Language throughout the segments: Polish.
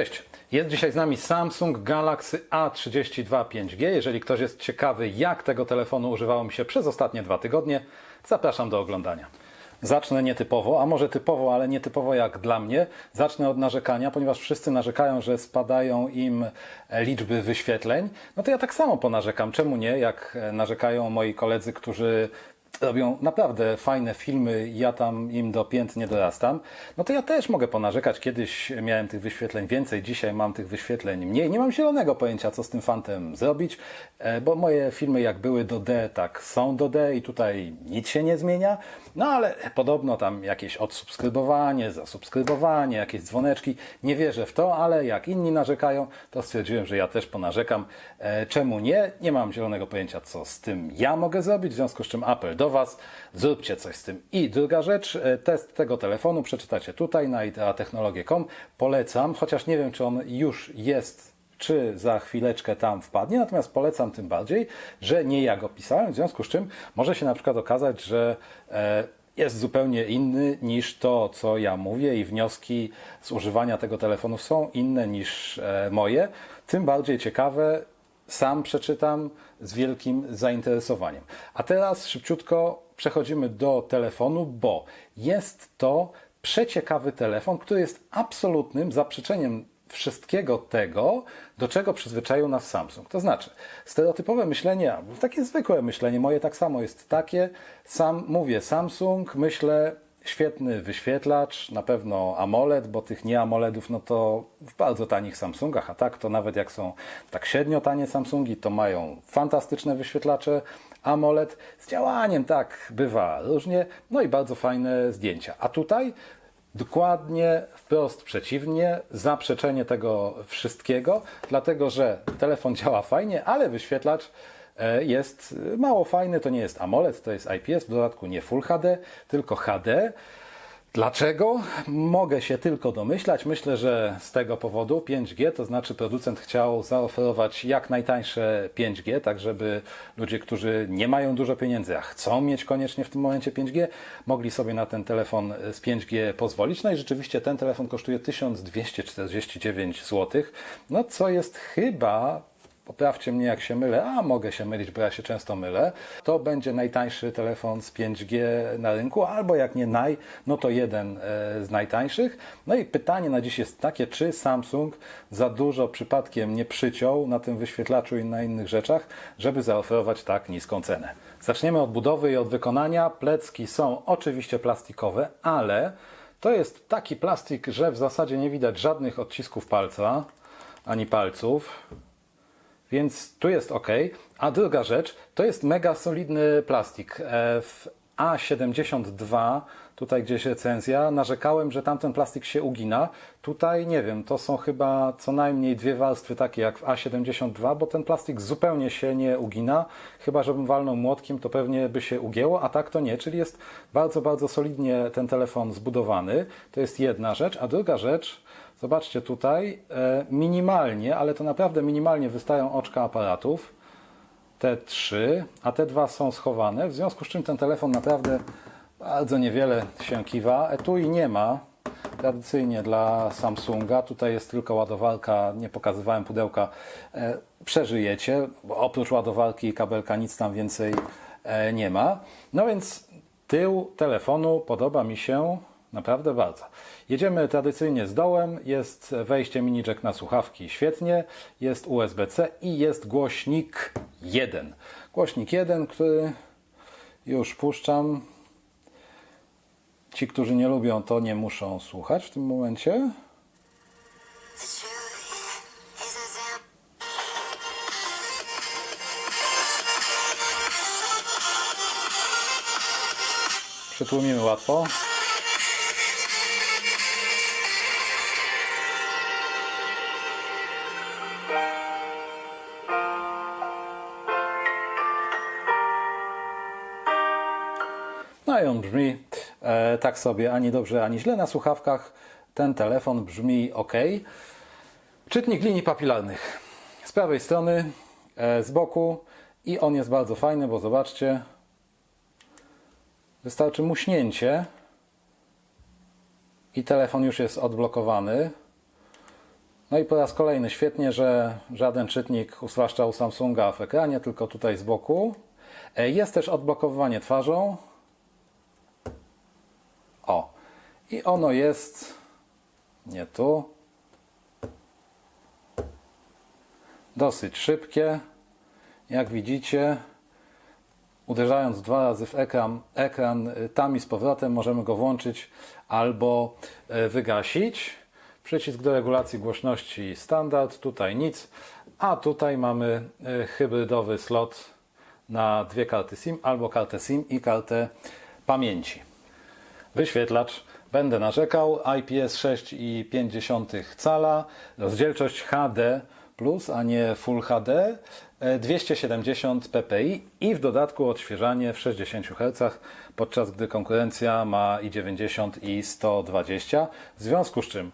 Cześć, jest dzisiaj z nami Samsung Galaxy A32 5G. Jeżeli ktoś jest ciekawy, jak tego telefonu używało mi się przez ostatnie dwa tygodnie, zapraszam do oglądania. Zacznę nietypowo, a może typowo, ale nietypowo jak dla mnie. Zacznę od narzekania, ponieważ wszyscy narzekają, że spadają im liczby wyświetleń. No to ja tak samo ponarzekam. Czemu nie? Jak e, narzekają moi koledzy, którzy robią naprawdę fajne filmy, ja tam im do pięt nie dorastam, no to ja też mogę ponarzekać. Kiedyś miałem tych wyświetleń więcej, dzisiaj mam tych wyświetleń mniej. Nie mam zielonego pojęcia, co z tym fantem zrobić, e, bo moje filmy jak były do D, tak są do D i tutaj nic się nie zmienia. No ale podobno tam jakieś odsubskrybowanie, zasubskrybowanie, jakieś dzwoneczki. Nie wierzę w to, ale jak inni narzekają, to stwierdziłem, że ja też ponarzekam. E, Czemu nie? Nie mam zielonego pojęcia, co z tym ja mogę zrobić, w związku z czym apel do Was, zróbcie coś z tym. I druga rzecz, e, test tego telefonu przeczytacie tutaj na ideatechnologie.com. Polecam, chociaż nie wiem, czy on już jest czy za chwileczkę tam wpadnie, natomiast polecam tym bardziej, że nie ja go pisałem, w związku z czym może się na przykład okazać, że e, jest zupełnie inny niż to, co ja mówię i wnioski z używania tego telefonu są inne niż e, moje. Tym bardziej ciekawe, sam przeczytam z wielkim zainteresowaniem. A teraz szybciutko przechodzimy do telefonu, bo jest to przeciekawy telefon, który jest absolutnym zaprzeczeniem wszystkiego tego, do czego przyzwyczaił nas Samsung. To znaczy, stereotypowe myślenie, takie zwykłe myślenie, moje tak samo jest takie, sam mówię Samsung, myślę świetny wyświetlacz, na pewno AMOLED, bo tych nie AMOLEDów, no to w bardzo tanich Samsungach, a tak to nawet jak są tak średnio tanie Samsungi, to mają fantastyczne wyświetlacze AMOLED z działaniem, tak bywa różnie, no i bardzo fajne zdjęcia. A tutaj Dokładnie wprost przeciwnie, zaprzeczenie tego wszystkiego, dlatego że telefon działa fajnie, ale wyświetlacz jest mało fajny. To nie jest AMOLED, to jest IPS, w dodatku nie Full HD, tylko HD. Dlaczego? Mogę się tylko domyślać. Myślę, że z tego powodu 5G, to znaczy producent chciał zaoferować jak najtańsze 5G, tak żeby ludzie, którzy nie mają dużo pieniędzy, a chcą mieć koniecznie w tym momencie 5G, mogli sobie na ten telefon z 5G pozwolić. No i rzeczywiście ten telefon kosztuje 1249 zł, no co jest chyba Poprawcie mnie, jak się mylę, a mogę się mylić, bo ja się często mylę. To będzie najtańszy telefon z 5G na rynku, albo jak nie naj, no to jeden e, z najtańszych. No i pytanie na dziś jest takie, czy Samsung za dużo przypadkiem nie przyciął na tym wyświetlaczu i na innych rzeczach, żeby zaoferować tak niską cenę. Zaczniemy od budowy i od wykonania. Plecki są oczywiście plastikowe, ale to jest taki plastik, że w zasadzie nie widać żadnych odcisków palca ani palców. Więc tu jest ok. A druga rzecz, to jest mega solidny plastik. E, W A72, tutaj gdzieś recenzja, narzekałem, że tamten plastik się ugina. Tutaj nie wiem, to są chyba co najmniej dwie warstwy takie jak w A72, bo ten plastik zupełnie się nie ugina. Chyba, żebym walnął młotkiem, to pewnie by się ugięło, a tak to nie. Czyli jest bardzo, bardzo solidnie ten telefon zbudowany. To jest jedna rzecz. A druga rzecz, Zobaczcie tutaj, e, minimalnie, ale to naprawdę minimalnie wystają oczka aparatów. Te trzy, a te dwa są schowane, w związku z czym ten telefon naprawdę bardzo niewiele się kiwa. Etui nie ma, tradycyjnie dla Samsunga. Tutaj jest tylko ładowarka, nie pokazywałem pudełka. E, Przeżyjecie, oprócz ładowarki i kabelka nic tam więcej e, nie ma. No więc tył telefonu podoba mi się naprawdę bardzo. Jedziemy tradycyjnie z dołem, jest wejście mini jack na słuchawki, świetnie, jest USB-C i jest głośnik 1. Głośnik 1, który już puszczam. Ci, którzy nie lubią, to nie muszą słuchać w tym momencie. Przytłumimy łatwo. No i on brzmi e, tak sobie ani dobrze, ani źle na słuchawkach. Ten telefon brzmi ok. Czytnik linii papilarnych. Z prawej strony, e, z boku i on jest bardzo fajny, bo zobaczcie, Wystarczy muśnięcie i telefon już jest odblokowany. No i po raz kolejny świetnie, że żaden czytnik, zwłaszcza u Samsunga w ekranie, tylko tutaj z boku. E, Jest też odblokowywanie twarzą. O, i ono jest nie tu. Dosyć szybkie. Jak widzicie, uderzając dwa razy w ekran, ekran y, tam i z powrotem możemy go włączyć albo y, wygasić. Przycisk do regulacji głośności standard, tutaj nic, a tutaj mamy y, hybrydowy slot na dwie karty SIM, albo kartę SIM i kartę pamięci. Wyświetlacz. Będę narzekał. IPS 6,5 cala. Rozdzielczość HD a nie Full HD. e, 270 ppi i w dodatku odświeżanie w 60 Hz, podczas gdy konkurencja ma i 90 i 120. W związku z czym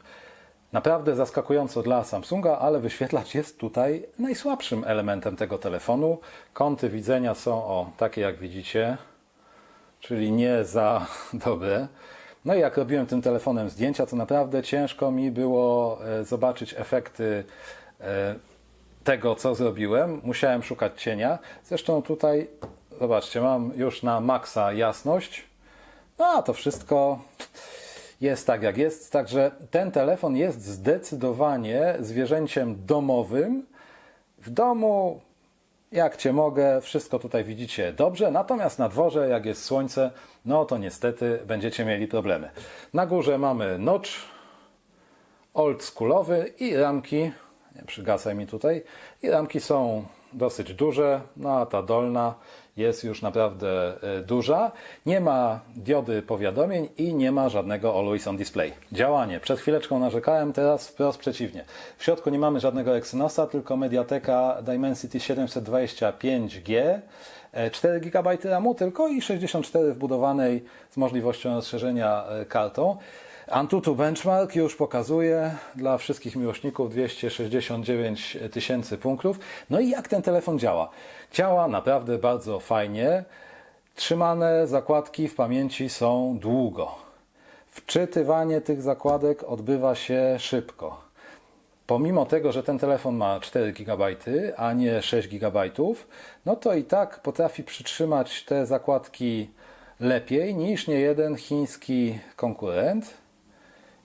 Naprawdę zaskakująco dla Samsunga, ale wyświetlacz jest tutaj najsłabszym elementem tego telefonu. Kąty widzenia są o takie jak widzicie czyli nie za dobre. No i jak robiłem tym telefonem zdjęcia, to naprawdę ciężko mi było e, zobaczyć efekty e, tego, co zrobiłem. Musiałem szukać cienia. Zresztą tutaj, zobaczcie, mam już na maksa jasność. No a to wszystko jest tak, jak jest. Także ten telefon jest zdecydowanie zwierzęciem domowym. W domu jak cię mogę, wszystko tutaj widzicie dobrze, natomiast na dworze, jak jest słońce, no to niestety będziecie mieli problemy. Na górze mamy notch oldschoolowy i ramki, nie przygasaj mi tutaj, i ramki są dosyć duże, no a ta dolna jest już naprawdę e, duża. Nie ma diody powiadomień i nie ma żadnego Always on Display. Działanie. Przed chwileczką narzekałem, teraz wprost przeciwnie. W środku nie mamy żadnego Exynosa, tylko Mediateka Dimensity 725G. e, 4 GB RAMu tylko i 64 wbudowanej z możliwością rozszerzenia e, kartą. Antutu Benchmark już pokazuje dla wszystkich miłośników 269 tysięcy punktów. No i jak ten telefon działa? Działa naprawdę bardzo fajnie. Trzymane zakładki w pamięci są długo. Wczytywanie tych zakładek odbywa się szybko. Pomimo tego, że ten telefon ma 4 GB, a nie 6 GB, no to i tak potrafi przytrzymać te zakładki lepiej niż niejeden chiński konkurent.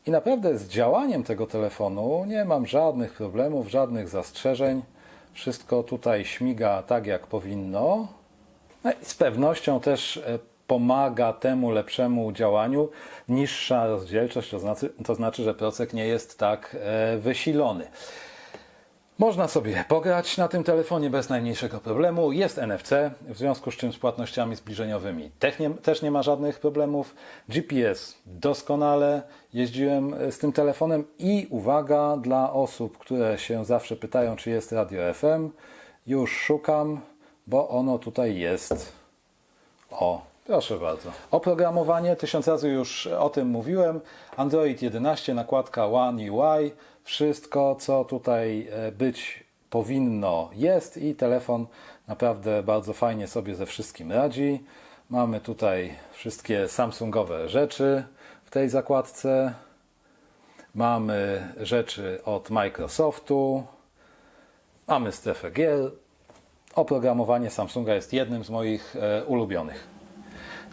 I naprawdę z działaniem tego telefonu nie mam żadnych problemów, żadnych zastrzeżeń. Wszystko tutaj śmiga tak, jak powinno. No i z pewnością też e, pomaga temu lepszemu działaniu niższa rozdzielczość, to znaczy, to znaczy że procek nie jest tak e, wysilony. Można sobie pograć na tym telefonie bez najmniejszego problemu. Jest NFC, w związku z czym z płatnościami zbliżeniowymi też nie, ma żadnych problemów. GPS doskonale jeździłem z tym telefonem i uwaga dla osób, które się zawsze pytają, czy jest radio FM, już szukam, bo ono tutaj jest. O, proszę bardzo. Oprogramowanie, tysiąc razy już o tym mówiłem. Android 11, nakładka One UI. Wszystko, co tutaj e, być powinno, jest i telefon naprawdę bardzo fajnie sobie ze wszystkim radzi. Mamy tutaj wszystkie Samsungowe rzeczy w tej zakładce. Mamy rzeczy od Microsoftu. Mamy strefę gier. Oprogramowanie Samsunga jest jednym z moich e, ulubionych.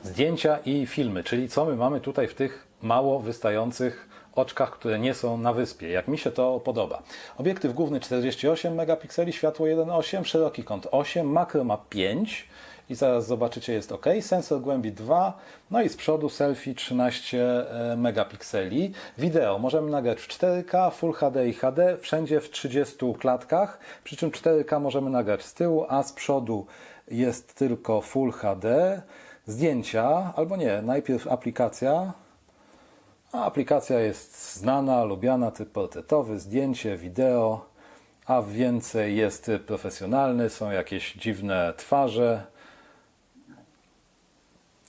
Zdjęcia i filmy, czyli co my mamy tutaj w tych mało wystających oczkach, które nie są na wyspie, jak mi się to podoba. Obiektyw główny 48 megapikseli, światło 1.8, szeroki kąt 8, makro ma 5 i zaraz zobaczycie jest ok. Sensor głębi 2, no i z przodu selfie 13 megapikseli. Wideo możemy nagrać w 4K, Full HD i HD, wszędzie w 30 klatkach, przy czym 4K możemy nagrać z tyłu, a z przodu jest tylko Full HD. Zdjęcia, albo nie, najpierw aplikacja, aplikacja jest znana, lubiana, typ portretowy, zdjęcie, wideo, a więcej jest typ profesjonalny, są jakieś dziwne twarze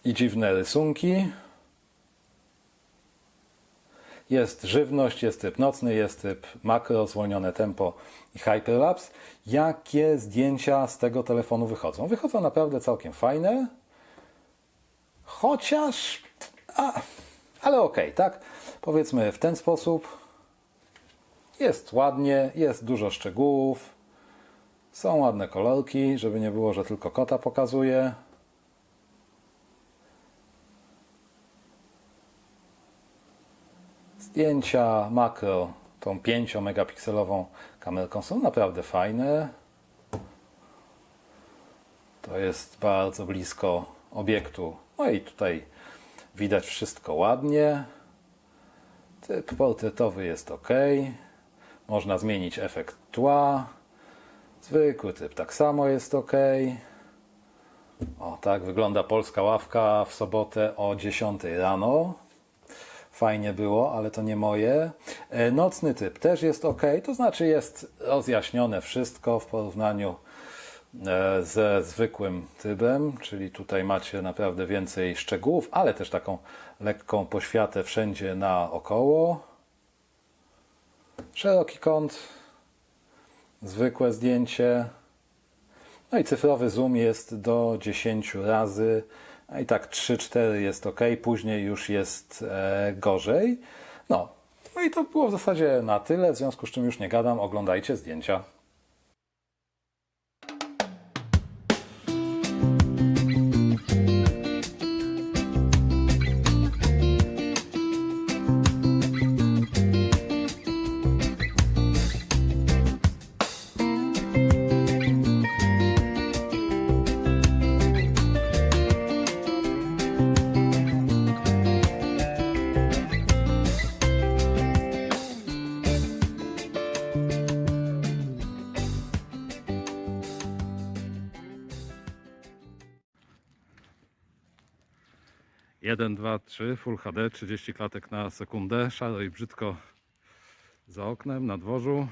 i dziwne rysunki. Jest żywność, jest typ nocny, jest typ makro, zwolnione tempo i hyperlapse. Jakie zdjęcia z tego telefonu wychodzą? Wychodzą naprawdę całkiem fajne, chociaż... A, ale okej, tak? Powiedzmy w ten sposób. Jest ładnie, jest dużo szczegółów. Są ładne kolorki, żeby nie było, że tylko kota pokazuje. Zdjęcia makro tą 5 megapikselową kamerką są naprawdę fajne. To jest bardzo blisko obiektu. No i tutaj widać wszystko ładnie. Typ portretowy jest ok. Można zmienić efekt tła. Zwykły typ tak samo jest ok. O, tak wygląda polska ławka w sobotę o 10 rano. Fajnie było, ale to nie moje. E, Nocny typ też jest ok, to znaczy jest rozjaśnione wszystko w porównaniu ze zwykłym trybem, czyli tutaj macie naprawdę więcej szczegółów, ale też taką lekką poświatę wszędzie naokoło. Szeroki kąt, zwykłe zdjęcie. No i cyfrowy zoom jest do 10 razy. A i tak 3-4 jest ok, później już jest e, gorzej. No. no i to było w zasadzie na tyle, w związku z czym już nie gadam, oglądajcie zdjęcia. Jeden, dwa, trzy, Full HD, 30 klatek na sekundę, szaro i brzydko za oknem, na dworzu.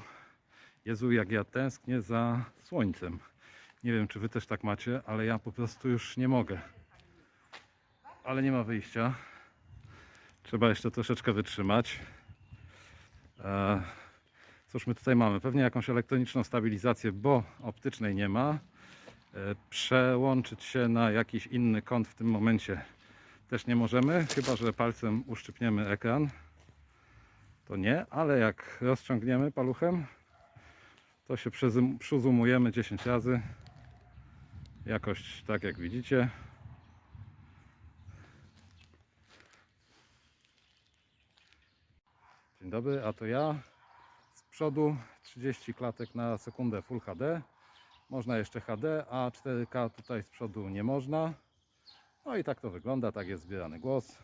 Jezu, jak ja tęsknię za słońcem. Nie wiem, czy wy też tak macie, ale ja po prostu już nie mogę. Ale nie ma wyjścia. Trzeba jeszcze troszeczkę wytrzymać. E, Cóż my tutaj mamy? Pewnie jakąś elektroniczną stabilizację, bo optycznej nie ma. E, Przełączyć się na jakiś inny kąt w tym momencie też nie możemy, chyba że palcem uszczypniemy ekran. To nie, ale jak rozciągniemy paluchem, to się przyzum- przyzoomujemy 10 razy. Jakość tak jak widzicie. Dzień dobry, a to ja. Z przodu 30 klatek na sekundę Full HD. Można jeszcze HD, a 4K tutaj z przodu nie można. No i tak to wygląda, tak jest zbierany głos.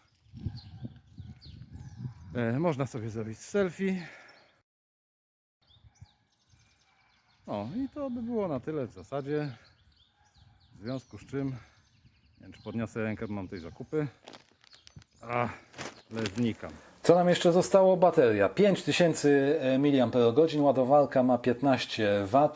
E, można sobie zrobić selfie. No i to by było na tyle w zasadzie. W związku z czym, nie wiem czy podniosę rękę, mam tej zakupy. A, ale znikam. Co nam jeszcze zostało? Bateria. 5000 mAh, ładowarka ma 15 W.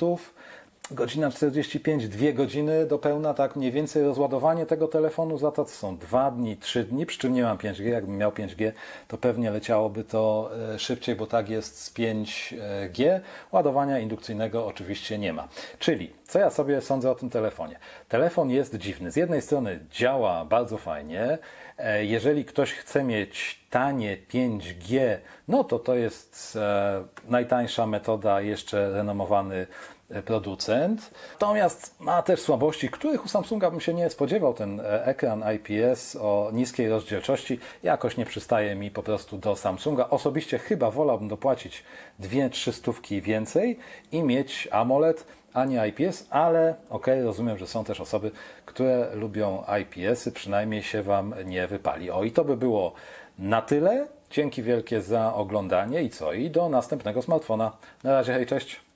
Godzina 45, 2 godziny do pełna, tak mniej więcej rozładowanie tego telefonu za to są 2 dni, 3 dni, przy czym nie mam 5G. Jakbym miał 5G, to pewnie leciałoby to e, szybciej, bo tak jest z 5G. Ładowania indukcyjnego oczywiście nie ma. Czyli, co ja sobie sądzę o tym telefonie? Telefon jest dziwny. Z jednej strony działa bardzo fajnie. E, Jeżeli ktoś chce mieć tanie 5G, no to to jest e, najtańsza metoda, jeszcze renomowany e, producent. Natomiast ma też słabości, których u Samsunga bym się nie spodziewał. Ten e, ekran IPS o niskiej rozdzielczości jakoś nie przystaje mi po prostu do Samsunga. Osobiście chyba wolałbym dopłacić 2-3 stówki więcej i mieć AMOLED, a nie IPS, ale okej, rozumiem, że są też osoby, które lubią IPS-y, przynajmniej się Wam nie wypali. O i to by było na tyle. Dzięki wielkie za oglądanie i co? I do następnego smartfona. Na razie, hej, cześć!